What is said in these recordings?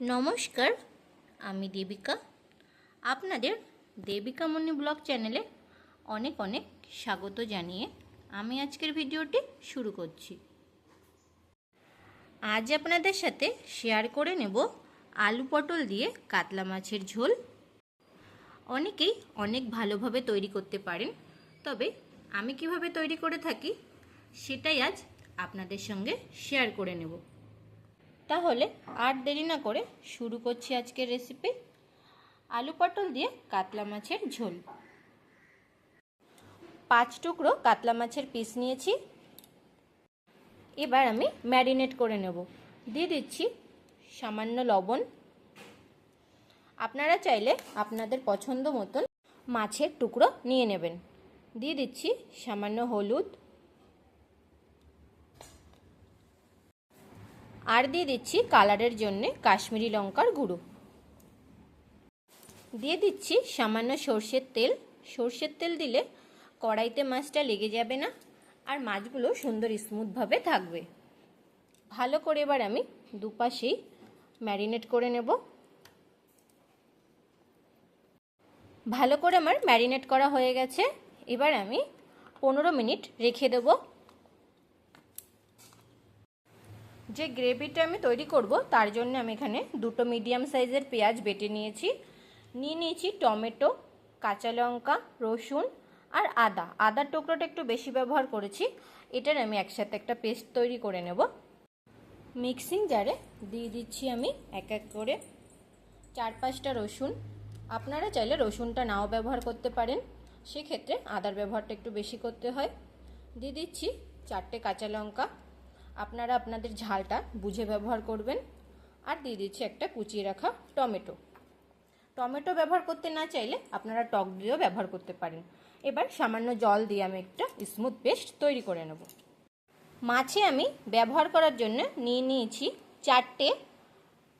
নমস্কার, আমি দেবিকা। আপনাদের দেবিকা মনি ব্লগ চ্যানেলে অনেক অনেক স্বাগত জানিয়ে আমি আজকের ভিডিওটি শুরু করছি। আজ আপনাদের সাথে শেয়ার করে নেব আলু পটল দিয়ে কাতলা মাছের ঝোল। অনেকেই অনেক ভালোভাবে তৈরি করতে পারেন, তবে আমি কীভাবে তৈরি করে থাকি সেটাই আজ আপনাদের সঙ্গে শেয়ার করে নেব। তাহলে আর দেরি না করে শুরু করছি আজকের রেসিপি আলু পটল দিয়ে কাতলা মাছের ঝোল। পাঁচ টুকরো কাতলা মাছের পিস নিয়েছি। এবার আমি ম্যারিনেট করে নেব। দিয়ে দিচ্ছি সামান্য লবণ। আপনারা চাইলে আপনাদের পছন্দ মতন মাছের টুকরো নিয়ে নেবেন। দিয়ে দিচ্ছি সামান্য হলুদ। আর দিয়ে দিচ্ছি কালারের জন্য কাশ্মীরি লঙ্কার গুঁড়ো। দিয়ে দিচ্ছি সামান্য সর্ষের তেল। সর্ষের তেল দিলে কড়াইতে মাছটা লেগে যাবে না আর মাছগুলো সুন্দর স্মুথভাবে থাকবে। ভালো করে এবার আমি দুপাশেই ম্যারিনেট করে নেব। ভালো করে আমার ম্যারিনেট করা হয়ে গেছে। এবার আমি পনেরো মিনিট রেখে দেবো। যে গ্রেভিটা আমি তৈরি করব, তার জন্য আমি এখানে দুটো মিডিয়াম সাইজের পেঁয়াজ বেটে নিয়েছি। নিয়ে নিয়েছি টমেটো, কাঁচা লঙ্কা, রসুন আর আদা। আদার টুকরোটা একটু বেশি ব্যবহার করেছি। এটার আমি একসাথে একটা পেস্ট তৈরি করে নেব। মিক্সিং জারে দিয়ে দিচ্ছি আমি এক এক করে চার পাঁচটা রসুন। আপনারা চাইলে রসুনটা নাও ব্যবহার করতে পারেন। সেক্ষেত্রে আদার ব্যবহারটা একটু বেশি করতে হয়। দিয়ে দিচ্ছি চারটে কাঁচা লঙ্কা আপনারা আপনাদের ঝালটা বুঝে ব্যবহার করবেন। আর দিয়ে দিচ্ছি একটা কুচিয়ে রাখা টমেটো। টমেটো ব্যবহার করতে না চাইলে আপনারা টক দিয়েও ব্যবহার করতে পারেন। এবার সামান্য জল দিয়ে আমি একটা স্মুথ পেস্ট তৈরি করে নেব। মাছে আমি ব্যবহার করার জন্য নিয়ে নিয়েছি চারটে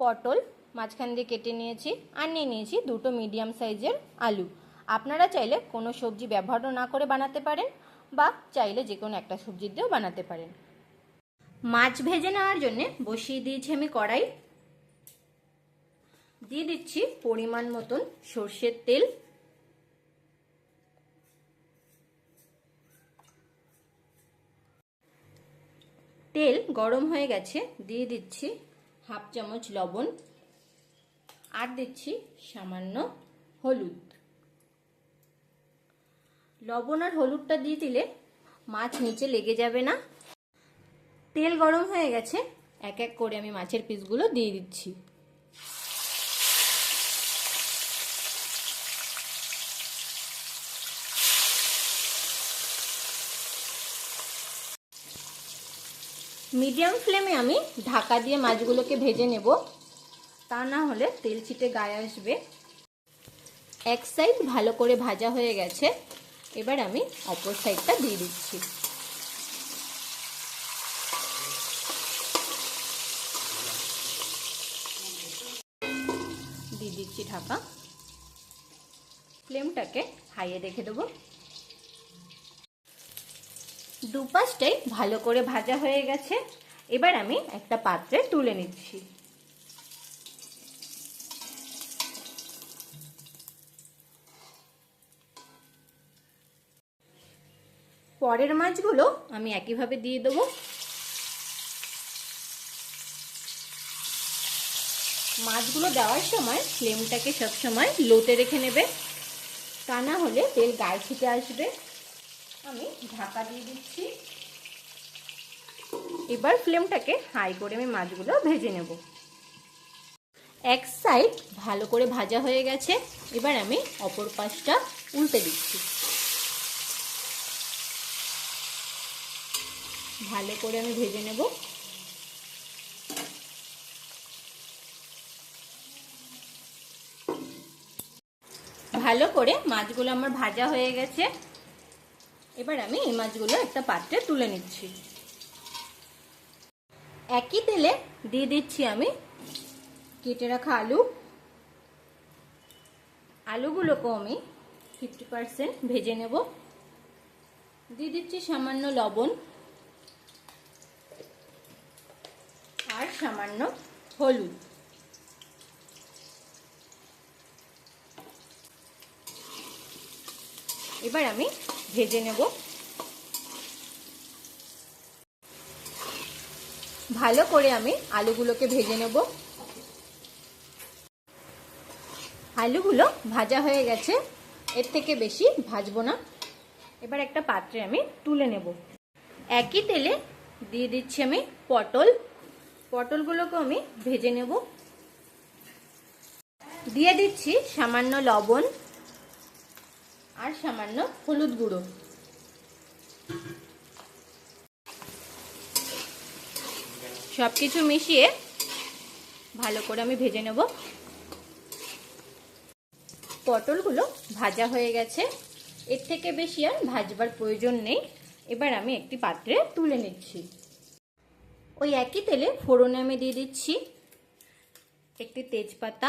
পটল, মাঝখান দিয়ে কেটে নিয়েছি আর নিয়ে নিয়েছি দুটো মিডিয়াম সাইজের আলু। আপনারা চাইলে কোনো সবজি ব্যবহারও না করে বানাতে পারেন বা চাইলে যে কোনো একটা সবজি দিয়েও বানাতে পারেন। মাছ ভেজে নেওয়ার জন্য বসিয়ে দিয়েছি আমি কড়াই। দিয়ে দিচ্ছি পরিমাণ মতন সর্ষের তেল। তেল গরম হয়ে গেছে, দিয়ে দিচ্ছি হাফ চামচ লবণ। আর দিচ্ছি সামান্য হলুদ। লবণ আর হলুদটা দিয়ে দিলে মাছ নিচে লেগে যাবে না। তেল গরম হয়ে গেছে, এক এক করে আমি মাছের পিসগুলো দিয়ে দিচ্ছি। মিডিয়াম ফ্লেমে আমি ঢাকা দিয়ে মাছগুলোকে ভেজে নেব, তা না হলে তেল ছিটে গায়ে আসবে। এক সাইড ভালো করে ভাজা হয়ে গেছে, এবার আমি অপর সাইডটা দিয়ে দিচ্ছি দিয়ে দিচ্ছি ঢাকা ফ্লেমটাকে হাইয়ে রেখে দেবো। দুপাশটাই ভালো করে ভাজা হয়ে গেছে। এবার আমি একটা পাত্রে তুলে নিচ্ছি। পরের মাছগুলো আমি একইভাবে দিয়ে দেবো। মাছগুলো দেওয়ার সময় ফ্লেমটাকে সবসময় লোতে রেখে নেবে। তা না হলে তেল গায়ে ছিটে আসবে। আমি ঢাকা দিয়ে দিচ্ছি। এবার ফ্লেমটাকে হাই করে আমি মাছগুলো ভেজে নেব। এক সাইড ভালো করে ভাজা হয়ে গেছে। এবার আমি অপর পাশটা উল্টে দিচ্ছি। ভালো করে আমি ভেজে নেব। ভালো করে মাছগুলো আমার ভাজা হয়ে গেছে। এবার আমি এই মাছগুলো একটা পাত্রে তুলে নিচ্ছি। একই তেলে দিয়ে দিচ্ছি আমি কেটে রাখা আলু। আলুগুলোকেও আমি ফিফটি পারসেন্ট ভেজে নেব। দিয়ে দিচ্ছি সামান্য লবণ আর সামান্য হলুদ। এবার আমি ভেজে নেব। ভালো করে আমি আলুগুলোকে ভেজে নেব। আলুগুলো ভাজা হয়ে গেছে, এর থেকে বেশি ভাজবো না। এবার একটা পাত্রে আমি তুলে নেব। একই তেলে দিয়ে দিচ্ছি আমি পটল। পটলগুলোকে আমি ভেজে নেব। দিয়ে দিচ্ছি সামান্য লবণ। আর সামান্য হলুদ গুঁড়ো। সব কিছু মিশিয়ে ভালো করে আমি ভেজে নেব। পটলগুলো ভাজা হয়ে গেছে। এর থেকে বেশি আর ভাজবার প্রয়োজন নেই। এবার আমি একটি পাত্রে তুলে নিচ্ছি। ওই একই তেলে ফোড়নে আমি দিয়ে দিচ্ছি। একটি তেজপাতা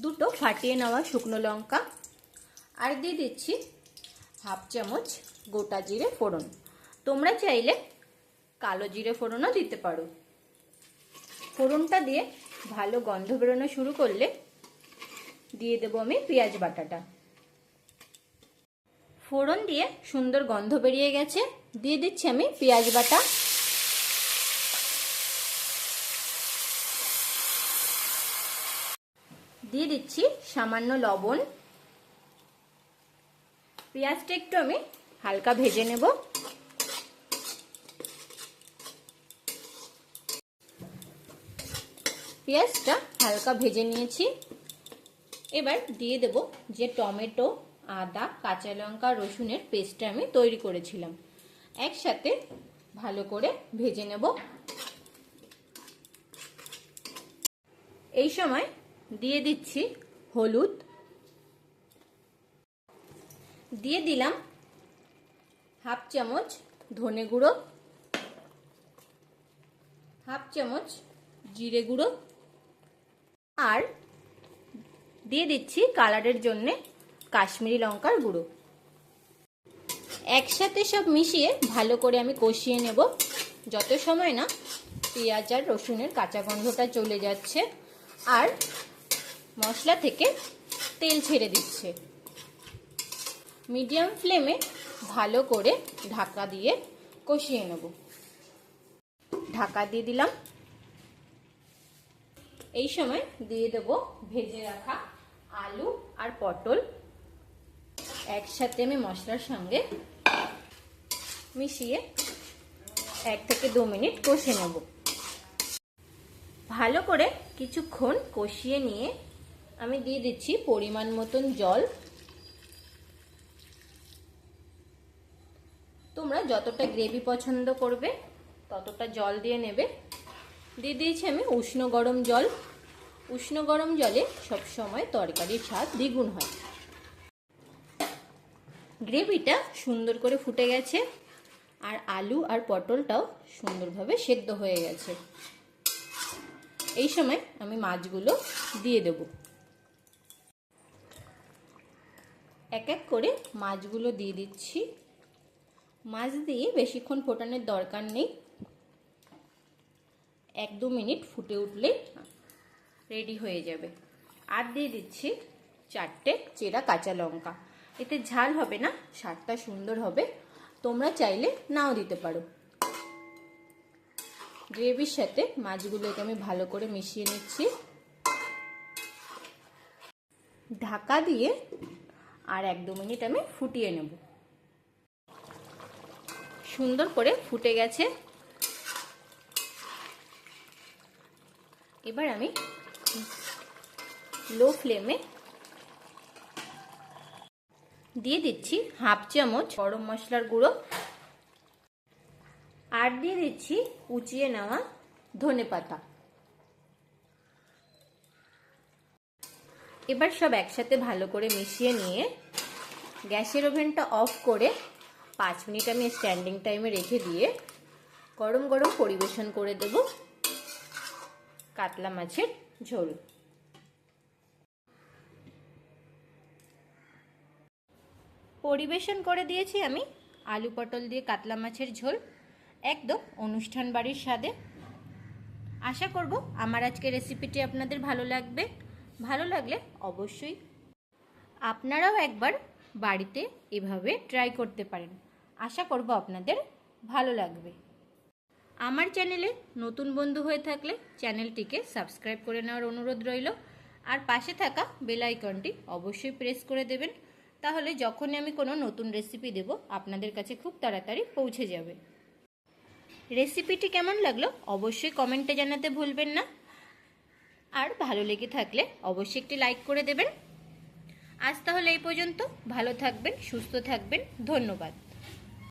দুটো ফাটিয়ে নেওয়া শুকনো লঙ্কা আর দিয়ে দিচ্ছি হাফ চামচ গোটা জিরে ফোড়ন। তোমরা চাইলে কালো জিরে ফোড়নও দিতে পারো। ফোড়নটা দিয়ে ভালো গন্ধ বেরোনো শুরু করলে দিয়ে দেবো আমি পেঁয়াজ বাটাটা। ফোড়ন দিয়ে সুন্দর গন্ধ বেরিয়ে গেছে। দিয়ে দিচ্ছি আমি পেঁয়াজ বাটা। দিয়ে দিচ্ছি সামান্য লবণ। পেঁয়াজটা একটু আমি হালকা ভেজে নেব। পেঁয়াজটা হালকা ভেজে নিয়েছি। এবার দিয়ে দেব যে টমেটো, আদা, কাঁচা লঙ্কা, রসুনের পেস্টটা আমি তৈরি করেছিলাম। একসাথে ভালো করে ভেজে নেব। এই সময় দিয়ে দিচ্ছি হলুদ। দিয়ে দিলাম হাফ চামচ ধনে গুঁড়ো, হাফ চামচ জিরে গুঁড়ো আর দিয়ে দিচ্ছি কালারের জন্য কাশ্মীরি লঙ্কার গুঁড়ো। একসাথে সব মিশিয়ে ভালো করে আমি কষিয়ে নেব। যত সময় না পেঁয়াজ আর রসুনের কাঁচা গন্ধটা চলে যাচ্ছে। আর মশলা থেকে তেল ছেড়ে দিচ্ছে। মিডিয়াম ফ্লেমে ভালো করে ঢাকা দিয়ে কষিয়ে নেব। ঢাকা দিয়ে দিলাম। এই সময় দিয়ে দেব ভেজে রাখা আলু আর পটল। একসাথে আমি মশলার সঙ্গে মিশিয়ে এক থেকে দু মিনিট কষে নেব। ভালো করে কিছুক্ষণ কষিয়ে নিয়ে আমি দিয়ে দিচ্ছি পরিমাণ মতন জল। তোমরা যতটা গ্রেভি পছন্দ করবে, ততটা জল দিয়ে নেবে। দিয়ে দিয়েছি আমি উষ্ণ গরম জল। উষ্ণ গরম জলে সবসময় তরকারির স্বাদ দ্বিগুণ হয়। গ্রেভিটা সুন্দর করে ফুটে গেছে, আর আলু আর পটলটাও সুন্দরভাবে সেদ্ধ হয়ে গেছে। এই সময় আমি মাছগুলো দিয়ে দেব। এক এক করে মাছগুলো দিয়ে দিচ্ছি। মাছ দিয়ে বেশিক্ষণ ফোটানোর দরকার নেই। এক দু মিনিট ফুটে উঠলে রেডি হয়ে যাবে। আর দিয়ে দিচ্ছি চারটে চেরা কাঁচা লঙ্কা। এতে ঝাল হবে না, স্বাদটা সুন্দর হবে। তোমরা চাইলে নাও দিতে পারো। গ্রেভির সাথে মাছগুলোকে আমি ভালো করে মিশিয়ে নিচ্ছি। ঢাকা দিয়ে আর এক দু মিনিট আমি ফুটিয়ে নেব। সুন্দর করে ফুটে গেছে। এবার আমি লো ফ্লেমে দিয়ে দিচ্ছি হাফ চামচ গরম মশলার গুঁড়ো আর দিয়ে দিচ্ছি কুচিয়ে নেওয়া ধনে পাতা। এবার সব একসাথে ভালো করে মিশিয়ে নিয়ে গ্যাসের ওভেনটা অফ করে পাঁচ মিনিট আমি স্ট্যান্ডিং টাইমে রেখে দিয়ে গরম গরম পরিবেশন করে দেব কাতলা মাছের ঝোল। পরিবেশন করে দিয়েছি আমি আলু পটল দিয়ে কাতলা মাছের ঝোল। একদম অনুষ্ঠান বাড়ির স্বাদে। আশা করব আমার আজকের রেসিপিটি আপনাদের ভালো লাগবে। ভালো লাগলে অবশ্যই আপনারাও একবার বাড়িতে এভাবে ট্রাই করতে পারেন। আশা করব আপনাদের ভালো লাগবে। আমার চ্যানেলে নতুন বন্ধু হয়ে থাকলে চ্যানেলটিকে সাবস্ক্রাইব করে নেওয়ার অনুরোধ রইল। আর পাশে থাকা বেল আইকনটি অবশ্যই প্রেস করে দেবেন। তাহলে যখনই আমি কোনো নতুন রেসিপি দেব, আপনাদের কাছে খুব তাড়াতাড়ি পৌঁছে যাবে। রেসিপিটি কেমন লাগল অবশ্যই কমেন্টে জানাতে ভুলবেন না। আর ভালো লেগে থাকলে অবশ্যই একটি লাইক করে দেবেন। আজ তাহলে এই পর্যন্ত। ভালো থাকবেন, সুস্থ থাকবেন। ধন্যবাদ।